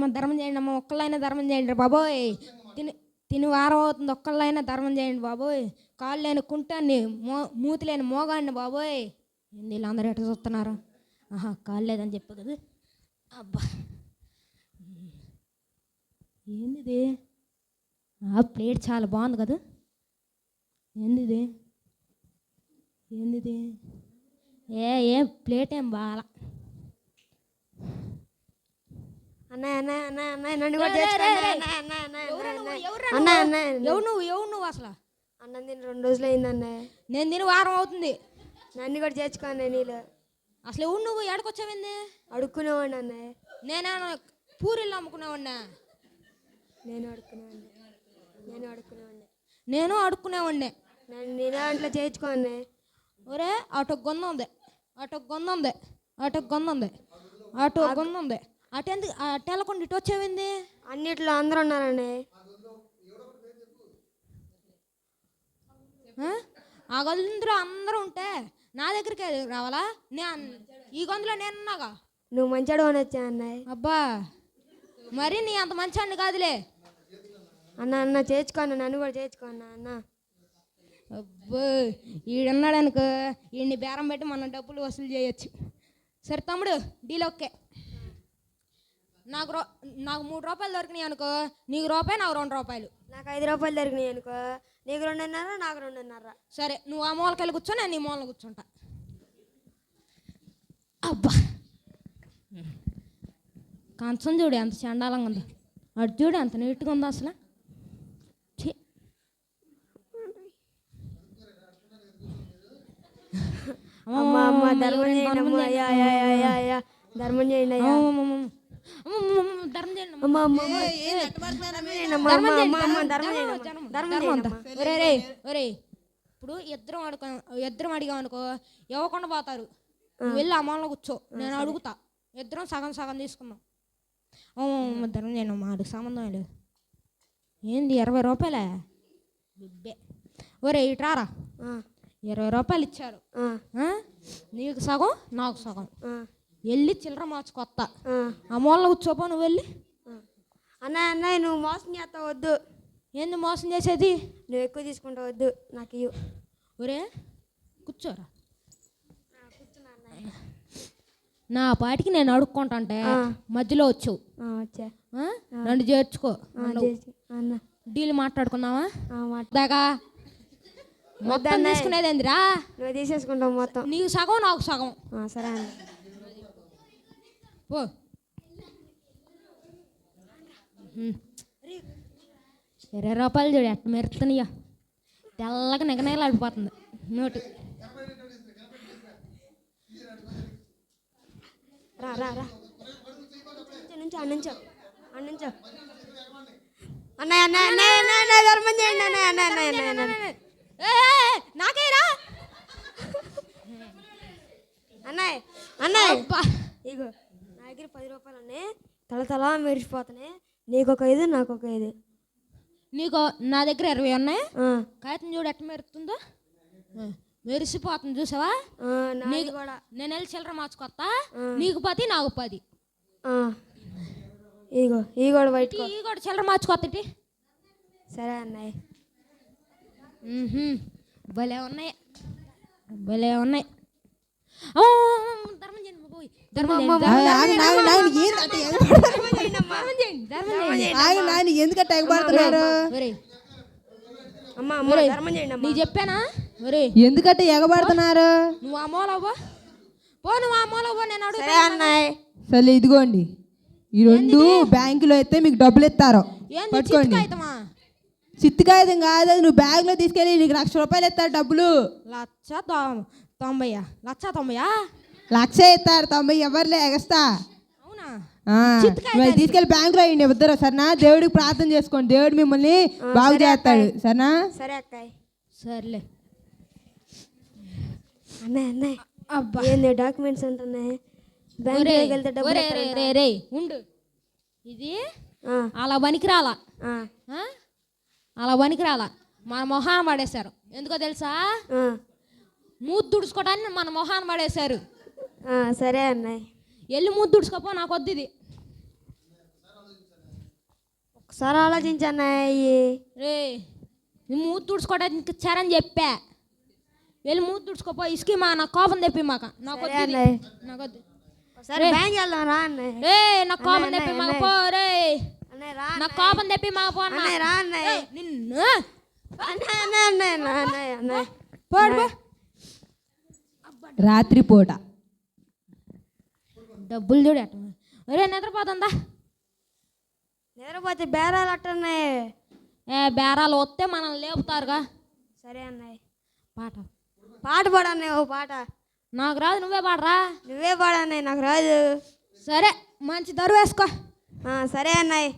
అమ్మ ధర్మం చేయండి అమ్మ ఒక్కళ్ళైనా ధర్మం చేయండి బాబోయ్. తిని తిని వారం అవుతుంది ఒక్కళ్ళైనా ధర్మం చేయండి బాబోయ్. కాళ్ళు లేని కుంటాన్ని మో మూతి లేని మోగాడిని బాబోయ్. ఏంది వీళ్ళందరూ ఎట్లా చూస్తున్నారు? ఆహా కాళ్ళు లేదని చెప్పు కదా. అబ్బా. ఏంది ఆ ప్లేట్ చాలా బాగుంది కదా. ఏంది ఏంది ఏ ఏ ప్లేట్ ఏం బాగా అన్నయ్య అన్నయ్య అన్నయ్య అన్నయ్య నన్ను కూడా రే, రే, తెచ్చుకో రే, అన్నయ్య, రే. అన్నయ్య, అన్నయ్య, ఎవరు నువ్వు? ఎవరు నువ్వు? అన్నయ్య ఎవరు నువ్వు? ఎవరు నువ్వు అసలు? అన్నం తిని రెండు రోజులు అయింది అన్నయ్య నేను తిని వారం అవుతుంది. నన్ను కూడా చేర్చుకో అన్నయ్య నీళ్ళు అసలు ఎవరు నువ్వు? ఎడకొచ్చావింది అడుక్కునేవాడిని అన్నయ్య నేనే? పూరీలు అమ్ముకునేవాడినా? నేను అడుక్కునేవాడిని. నేను అడుక్కునేవాడిని. నేను అడుక్కునేవాడిని. నన్ను నీ దాంట్లో చేర్చుకో అన్నయ్య ఒరే అటు గొంద ఉంది. అటు గొంద ఉంది. అటు గొంద ఉంది. అటు గొంద ఉంది. అటు ఎందుకు అటు వెళ్ళకుండా ఇటు వచ్చావింది? అన్నిట్లో అందరూ ఉన్నారు అన్నయ్య ఆ? ఆ గదులు అందరూ ఉంటే నా దగ్గరికి రావాలా? నేను ఈ గొంతులో నేనున్నాగా? నువ్వు మంచాడు అని వచ్చా అన్నయ్య. అబ్బా మరి నీ అంత మంచి కాదులే. అన్న అన్న చేర్చుకో అన్న నన్ను కూడా చేర్చుకో అన్న అబ్బో ఈడున్నాడు అనుకో ఈయన్ని బేరం పెట్టి మనం డబ్బులు వసూలు చేయొచ్చు. సరే తమ్ముడు డీల్ ఓకే. నాకు రో నాకు మూడు రూపాయలు దొరికినాయి అనుకో నీకు రూపాయి నాకు రెండు రూపాయలు. నాకు ఐదు రూపాయలు దొరికినాయి అనుకో నీకు రెండున్నర నాకు రెండున్నర. సరే నువ్వు ఆ మూలకెళ్ళి కూర్చో నేను ఈ మూల కూర్చుంటా. అబ్బా! కంచం చూడు ఎంత చండాలంగా ఉందో. అటు చూడు ఎంత నీట్గా ఉందో అసలు. అమ్మ అమ్మ ధర్మం చేయండి అమ్మ. ధర్మం చేయండి ధర్మం చేయండి అమ్మ. అమ్మ ఒరే ఇప్పుడు ఇద్దరం అడుగు ఇద్దరం అడిగాం అనుకో ఇవ్వకుండా పోతారు వెళ్ళి అమ్మాలో కూర్చో నేను అడుగుతా ఇద్దరం సగం సగం తీసుకుందాం ధర్మం చేయండి మాకు అడుగు సంబంధం లేదు ఏంది ఇరవై రూపాయలే బిబ్బే ఒరే ఇటు రారా ఇరవై రూపాయలు ఇచ్చారు నీకు సగం నాకు సగం వెళ్ళి చిల్లర మార్చుకొత్తా మూలలో కూర్చోపో నువ్వు వెళ్ళి. ఆ. అన్నయ్య అన్నయ్య నువ్వు మోసం చేస్తావు వద్దు. ఏంది మోసం చేసేది? నువ్వు ఎక్కువ తీసుకుంటావు వద్దు. నాకు ఇవ్వు ఒరే కూర్చోరా. నా పాటికి నేను అడుక్కుంటాంటే మధ్యలో వచ్చావు? నన్ను చేర్చుకో. అన్న. డీల్ మాట్లాడుకుందామా? ఆ, మాట దాకా? మొత్తం తీసుకునేది ఏందిరా? నువ్వు తీసేసుకుంటావు మొత్తం. నీకు సగం నాకు సగం. ఆ, సరే అన్న. పో. ఇరవై రూపాయలు చూడు ఎట్ట మెరుతున్నాయో తెల్లగా నిగనగలాడిపోతుంది నోటు. రా రా రా. నుంచో అన్నించో అన్నించో అన్నయ్య అన్నయ్య అన్నయ్య అన్నయ్య ధర్మం చేయండి అన్నయ్య అన్నయ్య అన్నయ్య అన్నయ్య నాకేరా అన్నయ్య. అన్నయ్య. ఇగో. దగ్గర పది రూపాయలు ఉన్నాయి తల తల మెరిసిపోతున్నాయి. నీకు ఒక ఐదు నాకు ఒక ఐదు నీకు నా దగ్గర ఇరవై ఉన్నాయి. ఆ, కాగితం చూడు ఎట్ట మెరుతుందో ఆ, మెరిసిపోతుంది చూసావా? ఆ, నాది కూడా. నేను వెళ్ళి చిల్లర మార్చుకొత్తా నీకు పది నాకు పది. ఆ, ఇగో ఈ కూడా బయట ఈ కూడా చిల్లర మార్చుకొత్తటి సరే అన్నయ్య. మ్మ్హ్మ్. భలే ఉన్నాయి. భలే ఉన్నాయి. ఓ, ధర్మం చేయండి ఎందుకంటే ఎగబడుతున్నారు? ఒరేయ్, అమ్మ అమ్మ ధర్మం చేయండి అమ్మ నీకు చెప్పానా? ఒరే ఎందుకంటే ఎగబడుతున్నారు? నువ్వు పో. నువ్వు పో నేను అడుగుతా సరే ఇదిగోండి. ఈ రెండు బ్యాంకులో అయితే మీకు డబ్బులు ఇస్తారు. పట్టుకోండి. చిట్టుకాయితమా చిత్తు కాగితం కాదు నువ్వు బ్యాగ్లో తీసుకెళ్ళి నీకు లక్ష రూపాయలు ఇస్తారు డబ్బులు. లక్ష తొ- తొంభైయా? లక్ష తొంభైయా? లక్ష ఇస్తారు తొంభై ఎవరులే ఎగస్తా? తీసుకెళ్ళి బ్యాంకులో వేయండి ఇద్దరు సరేనా? దేవుడికి ప్రార్థన చేసుకోండి. దేవుడు మిమ్మల్ని బాగు చేస్తాడు సరేనా? సరే అక్కయ్య సర్లే. అన్నయ్య అన్నయ్య. అబ్బా. ఏంది డాక్యుమెంట్స్ ఉంటున్నాయి? బ్యాంక్ వెళ్తే డబ్బులు రే ఉండు. ఇది ఆ, అలా ఆ? అలా పనికిరాలా. మన మొహాన్ని పడేశారు. ఎందుకో తెలుసా? మూతి దుడుచుకోవడానికి మన మొహాన్ని పడేశారు. సరే అన్నయ్య. వెళ్ళి మూతి దుడుచుకోపో నాకు వద్దు ఇది. ఒకసారి ఆలోచించు అన్నయ్య. రే నీ మూతి తుడుచుకోవడానికి ఇచ్చారని చెప్పా. వెళ్ళి మూతి తుడుచుకోపో ఇసుకి మా నా కోపం తెప్పి మాక. నాకు సరే. నాకు వద్దు. రా. అన్నయ్య. రే నా కోపం తెప్పి మాక. పో రే. అన్నయ్య రా నా కోపం తెప్పి మాక పో. అన్నయ్య రా అన్నయ్య. నిన్ను. అన్నయ్య అన్నయ్య అన్నయ్య అన్నయ్య అన్నయ్య. పోడు పో. రాత్రిపూట. డబ్బులు చూడు అట్ట ఒరే నిద్రపోతుందా? నిద్రపోతే బేరాలు అట్టున్నాయి. ఏ బేరాలు వస్తే మనల్ని లేపుతారుగా. సరే అన్నయ్య. పాట. పాట పాడు అన్నయ్య ఓ పాట. నాకు రాదు నువ్వే పాడరా? నువ్వే పాడు అన్నయ్య నాకు రాదు. సరే మంచి దరు వేసుకో. సరే అన్నయ్య.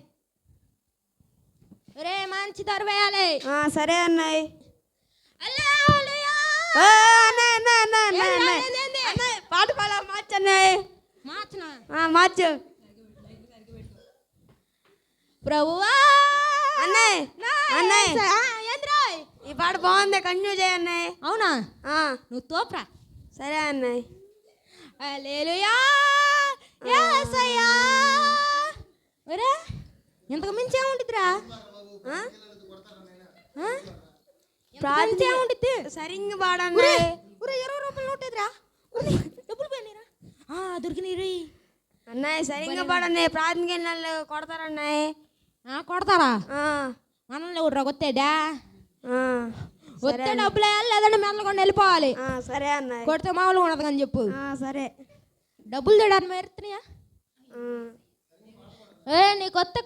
రే మంచి దరు వేయాలి. సరే? అన్నయ్య. పాట పాడ మార్చు అన్నయ్య మార్చునా ఆ, మార్చు. ప్రభువా! అన్నయ్య అన్నయ్య. ఈ పాట బాగుంది కంటిన్యూ చేయి అన్నయ్య. అవునా? నువ్వు తోప్రా. సరే అన్నయ్య. హల్లెలూయా! యేసయ్యా ఒరే ఇంతకు మించి ఏముంటుందిరా మించి ఏముంటుంది సరిగ్గా పాడన్నయ్య ఒరే ఇరవై రూపాయలు నోటేదిరా డబ్బులు పోయినారా ఆ దొరికినాయి అన్నయ్య సరిగ్గా వాళ్ళు కొడతారన్నయ్య ఆ కొడతారా? మనల్ని ఎవరు కొత్తేడా? వస్తే డబ్బులు వేయాలి లేదంటే మెల్లకుండా వెళ్ళిపోవాలి. సరే అన్నయ్య. కొడితే మామూలుగా ఉండదు అని చెప్పు. సరే. డబ్బులు తేడాన్ని మెరుతున్నాయా ఏ నీకు కొత్త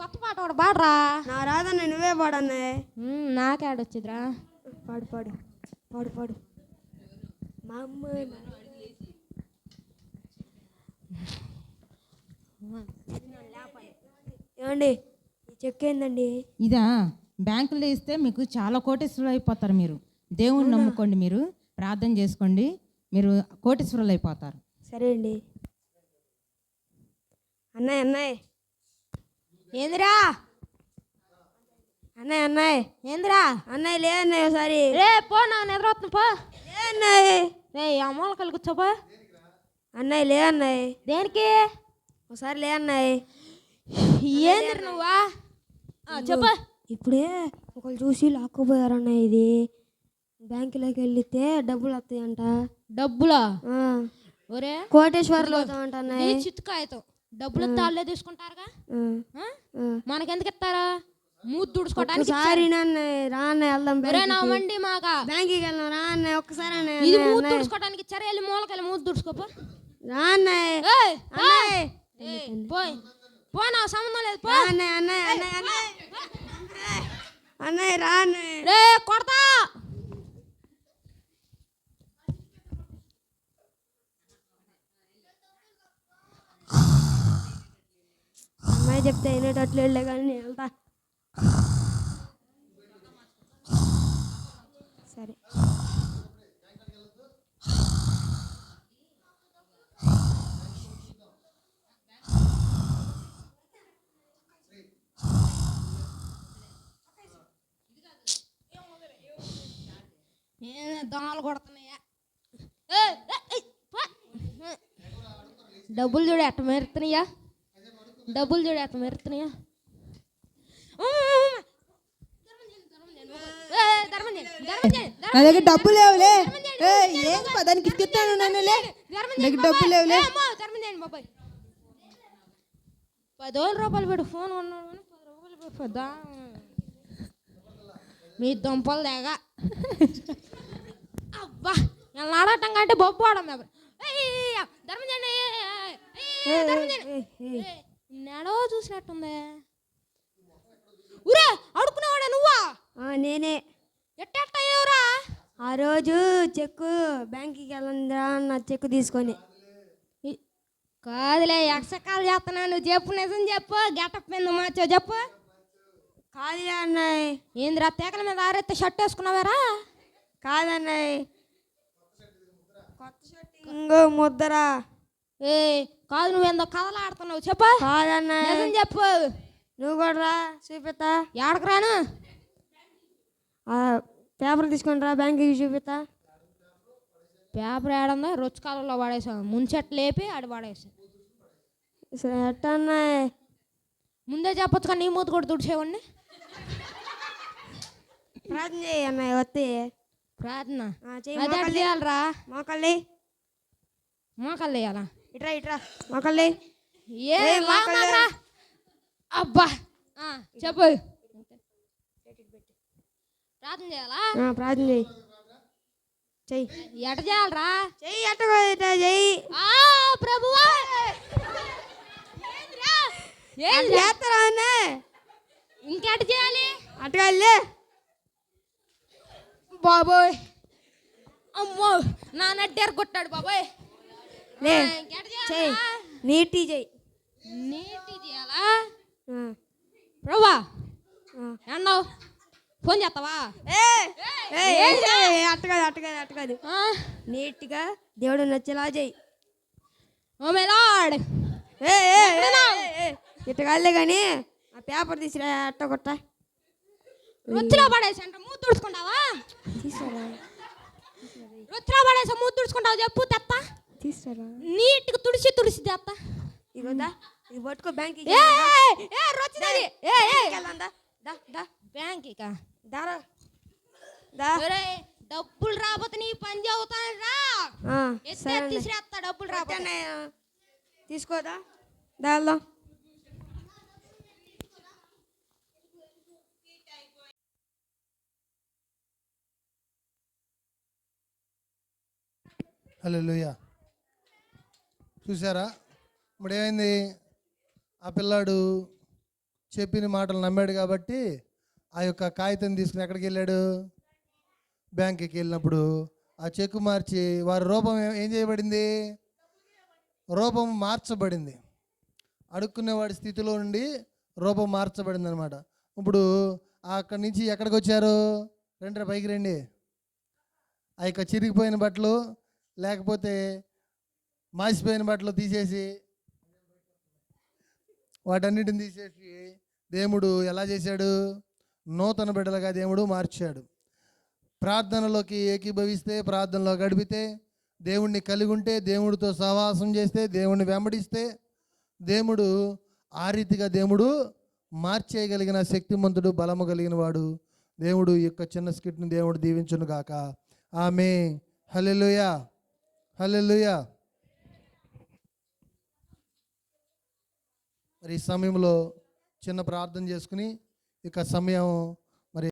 కొత్త పాట ఒకటి పాడరా. నా రాదన్న నువ్వే పాడన్నయ్య. ఉమ్, నాకేడొచ్చిద్రా పాడు పాడు. పాడు పాడు. మా అమ్మ ఏమండి ఈ చెక్ ఏందండి? ఇదా బ్యాంకులో ఇస్తే మీకు చాలా కోటేశ్వరులు అయిపోతారు మీరు దేవుణ్ణి నమ్ముకోండి మీరు ప్రార్థన చేసుకోండి మీరు కోటేశ్వరులు అయిపోతారు సరే అండి. అన్నయ్య అన్నయ్య. ఏందిరా? అన్నయ్య అన్నయ్య. ఏందిరా? అన్నయ్య లే అన్నయ్య ఒకసారి రే పో నా నిద్రపోతుంది పో. లే అన్నయ్య. రే అమ్మోళ్ళ కలిగి కూర్చోపో. అన్నయ్య లే అన్నయ్య. దేనికి? ఒకసారి లే అన్నయ్య. ఏంది నువ్వా? చెప్పు. ఇప్పుడే ఒకళ్ళు చూసి లాక్కుపోయారు అన్నయ్య ఇది. బ్యాంకులోకి వెళ్తే డబ్బులు వస్తాయంట. డబ్బులా? ఒరే. కోటేశ్వర్లు అన్నయ్య. చిత్తుకాయతో. డబ్బులు తాళ్ళే తీసుకుంటారుగా. మనకెందుకు ఇస్తారా? మూతి తుడుచుకోవడానికి అన్నయ్య రా అన్నయ్య వెళ్దాం ఒరే నా వండి మాక బ్యాంకుకి వెళ్దాం రా ఒక్కసారి అన్నయ్య ఇది మూతి. తుడుచుకోవడానికి ఇచ్చారా? వెళ్ళి మూలకెళ్ళి మూతి తుడుచుకోపో. రా అన్నయ్య ఏయ్, పో. అన్నయ్య ఏయ్, పోయ్ పో నా సంబంధం లేదు పో రా అన్నయ్య అన్నయ్య అన్నయ్య అన్నయ్య అన్నయ్య రా అన్నయ్య రే కొడతా అమ్మాయి చెప్తే వినేటట్లు వెళ్ళే కానీ నేను వెళ్తా సరే ఏ, దోమలు కొడుతున్నాయా. డబ్బులు చూడు ఎట్ట మెరుతున్నాయా డబ్బులు చూడు ఎట్ట మెరుతున్నాయా నా దగ్గర డబ్బులు లేవులే. ఏం దానికి ఇస్తాను నన్నులే దగ్గర డబ్బులు లేవులే. రూపాయలు పెడు ఫోన్ ఉన్నాడు పది రూపాయలు పెద్ద మీ దుంపలు దేగ అబ్బా నేను ఆడటం కంటే బొబ్బు ఆడం ధర్మం చేయండి నెడో చూసినట్టుంది. ఊరే అడుక్కునేవాడా నువ్వా? ఆ, నేనే. ఎట్టెట్ట అయ్యేవురా ఆ రోజు చెక్కు బ్యాంకుకి వెళ్ళందిరా నా చెక్కు తీసుకొని. కాదులే ఎక్సకాలు చేస్తున్నా నువ్వు చెప్పు నిజం చెప్పు. గెటప్ మీద మార్చో చెప్పు. కాదులే అన్నయ్య. ఏందిరా తేకల మీద ఆరెత్తే షర్ట్ వేసుకున్నావారా? కాదన్నయ్య. కొత్త షర్టింగ్ ముద్దరా ఏ కాదు నువ్వేందో కథలు ఆడుతున్నావు చెప్పు. కాదన్నయ్య. నిజం చెప్పు. నువ్వు కూడా రా చూపిస్తా. ఎక్కడికి రాను? ఆ పేపర్ తీసుకొని రా బ్యాంకుకి చూపిస్తా. పేపర్ ఏడందో రుచికాలంలో పడేసాం ముంచెట్లు లేపి ఆడ పడేసాం సరే, ఎట్ట అన్నయ్య ముందే చెప్పొచ్చు కానీ నీ మూత కూడా తుడిచేవాడిని? ప్రార్థన చేయి అన్నయ్య వస్తే ప్రార్థన. చేయాలరా? మోకాళ్ళి. మోకాళ్ళు వేయాలా ఇట్రా ఇట్రా. మోకాళ్ళి. ఏ ఏయ్, లా మోకాళ్ళు. మాకురా. అబ్బా. ఆ, చెప్పు. ప్రార్థన చేయాలా? ప్రార్థన చేయి చెయ్యి. ఎట చేయాలరా? చెయ్యి ఇట్లా చెయ్యి. ఆ ప్రభువా? ఏంది? చేస్తారా ఇంకెట చేయాలి? అట్టుగా వెళ్ళే బాబోయ్. అమ్మో నా నడ్డారు కొట్టాడు బాబోయ్. లే చేయాలా? నీటి చెయ్యి నీటి చేయాలా? ప్రభా. అన్నావు ఫోన్ చేస్తావా? అట్టకాదు అట్టకాదు ఆ? నీట్గా దేవుడు నచ్చేలా చెయ్యి ఓ మై లార్డ్. ఏ ఏ, ఏ, ఏ, ఏ, ఇట్ట కాదులే కానీ ఆ పేపర్ తీసిరా అట్ట కొట్ట. రుచిలో పడేసి అంట మూత తుడుచుకుంటావా? తీసుకురా. రుచిలో పడేసి మూత తుడుచుకుంటావు చెప్పు తీసుకురా. నీట్గా తుడిసి తుడిసి తెత్త ఇగోదా ఇది పట్టుకో బ్యాంక్ ఏ ఏ, ఏ రొచ్చినది ఏ ఏ. దా దా దా. బ్యాంక్ ఇక. దారా. దా. ఒరేయ్, డబ్బులు రాబోతే నీ పని చదువుతాను రా. ఎత్తే. తీసిరేస్తా డబ్బులు రాబోతే తీసుకోదా? దా హలో లూయ చూసారా ఇప్పుడు ఏమైంది ఆ పిల్లాడు చెప్పిన మాటలు నమ్మాడు కాబట్టి ఆ యొక్క కాగితం తీసుకుని ఎక్కడికి వెళ్ళాడు? బ్యాంకుకి వెళ్ళినప్పుడు ఆ చెక్కు మార్చి వారి రూపం ఏం చేయబడింది? రూపం మార్చబడింది. అడుక్కునేవాడి స్థితిలో నుండి రూపం మార్చబడింది అనమాట ఇప్పుడు అక్కడి నుంచి ఎక్కడికి వచ్చారు? రండి పైకి రండి. ఆ యొక్క చిరిగిపోయిన బట్టలు లేకపోతే మాసిపోయిన బట్టలు తీసేసి వాటన్నిటిని తీసేసి దేవుడు ఎలా చేశాడు? నూతన బిడ్డలుగా దేవుడు మార్చాడు. ప్రార్థనలోకి ఏకీభవిస్తే ప్రార్థనలో గడిపితే దేవుణ్ణి కలిగి ఉంటే దేవుడితో సహవాసం చేస్తే దేవుణ్ణి వెంబడిస్తే దేవుడు ఆ రీతిగా దేవుడు మార్చేయగలిగిన శక్తిమంతుడు బలము కలిగిన వాడు దేవుడు ఈ యొక్క చిన్న స్కిట్ని దేవుడు దీవించును గాక ఆమె హలెలుయా హల్లెలూయా. మరి ఈ సమయంలో చిన్న ప్రార్థన చేసుకుని ఇక సమయం